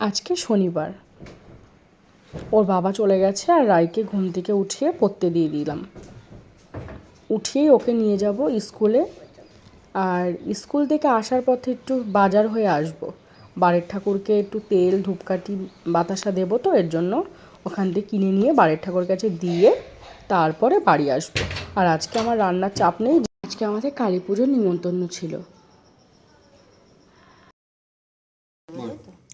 আজকে শনিবার। ওর বাবা চলে গেছে আর রায়কে ঘুম থেকে উঠিয়ে পড়তে দিয়ে দিলাম। উঠিয়েই ওকে নিয়ে যাব স্কুলে। আর স্কুল থেকে আসার পথে একটু বাজার হয়ে আসব। বাড়ির ঠাকুরকে একটু তেল, ধূপকাঠি, বাতাসা দেবো তো, এর জন্য ওখান থেকে কিনে নিয়ে বাড়ির ঠাকুর কাছে দিয়ে তারপরে বাড়ি আসব। আর আজকে আমার রান্নার চাপ নেই, আজকে আমাদের কালী পুজোর নিমন্ত্রণ ছিল।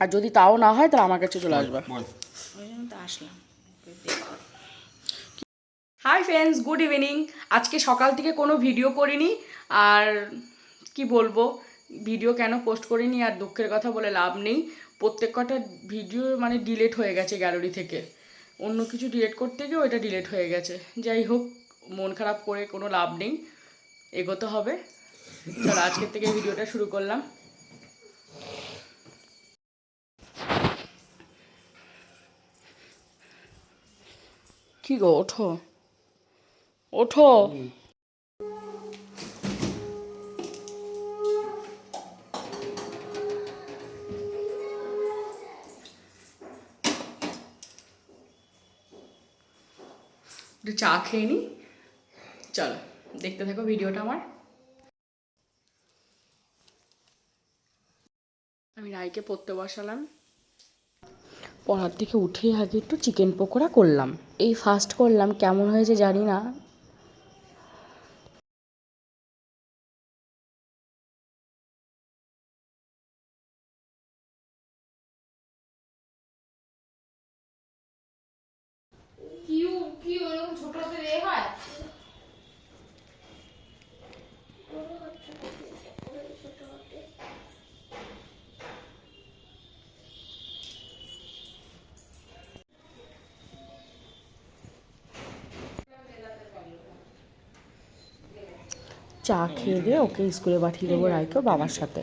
আর যদি তাও না হয় তাহলে আমার কাছে চলে আসবে। ওই জন্য তো আসলাম। Hi friends good evening. আজকে সকাল থেকে কোনো ভিডিও করিনি আর কি বলব ভিডিও কেন পোস্ট করিনি আর দুঃখের কথা বলে লাভ নেই। প্রত্যেক কটা ভিডিও মানে ডিলেট হয়ে গেছে গ্যালারি থেকে। অন্য কিছু ডিলেট করতে গিয়েও এটা ডিলেট হয়ে গেছে। যাই হোক মন খারাপ করে কোনো লাভ নেই। এগোতে হবে। চলো আজকের থেকে ভিডিওটা শুরু করলাম। কি গো, ওঠো। ওঠো। চা খেয়ে নি। চলো, দেখতে থাকো ভিডিওটা আমার। আমি রায়কে পড়তে বসালাম। পড়ার থেকে উঠেই আগে একটু চিকেন পকোড়া করলাম। এই ফার্স্ট করলাম, কেমন হয়েছে জানি না। ছোট হয়? চা খেয়ে দিয়ে ওকে স্কুলে পাঠিয়ে দেবো রায়কেও বাবার সাথে।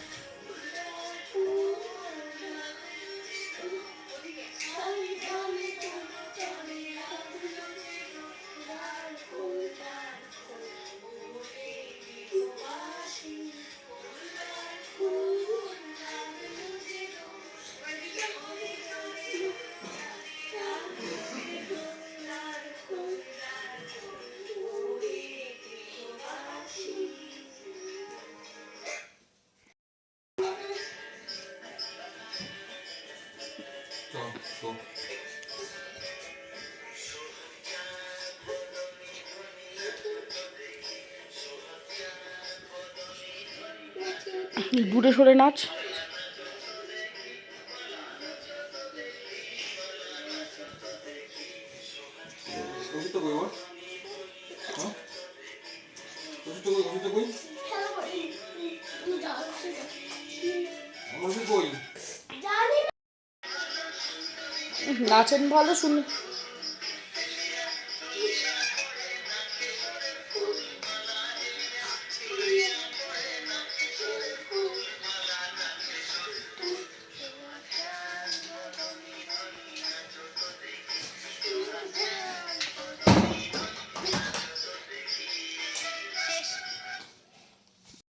তো দূরে সরে নাচ। ওষুধটা কই আমার নাচেন ভালো শুনে